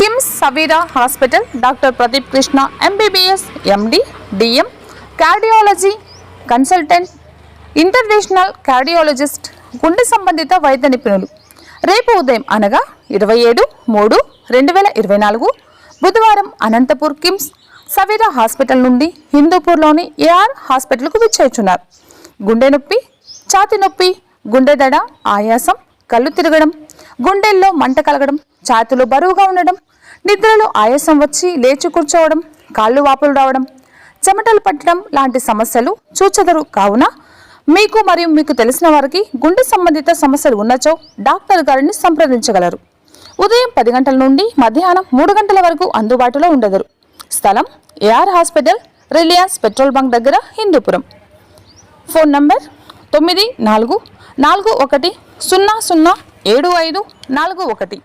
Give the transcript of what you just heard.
KIMS Saveera hospital doctor Pradeep Krishna MBBS MD DM cardiology consultant international cardiologist గుండె సంబంధిత వైద్య నిపుణులు. రేపు ఉదయం అనగా ఇరవై ఏడు మూడు రెండు వేల ఇరవై నాలుగు బుధవారం అనంతపూర్ కిమ్స్ సవీరా హాస్పిటల్ నుండి హిందూపూర్లోని ఏఆర్ హాస్పిటల్కు విచ్చేస్తున్నారు. గుండె నొప్పి ఛాతి నొప్పి గుండె దడ ఆయాసం కళ్ళు తిరగడం గుండెల్లో మంట కలగడం ఛాతిలో బరువుగా ఉండడం నిద్రలో ఆయాసం వచ్చి లేచి కూర్చోవడం కాళ్ళు వాపులు రావడం చెమటలు పట్టడం లాంటి సమస్యలు చూచెదరు. కావున మీకు మరియు మీకు తెలిసిన వారికి గుండె సంబంధిత సమస్యలు ఉన్నచో డాక్టర్ గారిని సంప్రదించగలరు. ఉదయం పది గంటల నుండి మధ్యాహ్నం మూడు గంటల వరకు అందుబాటులో ఉండదరు. స్థలం AR hospital Reliance petrol bunk దగ్గర హిందూపురం. ఫోన్ నంబర్ తొమ్మిది నాలుగు నాలుగు ఒకటి సున్నా సున్నా ఏడు ఐదు నాలుగు ఒకటి.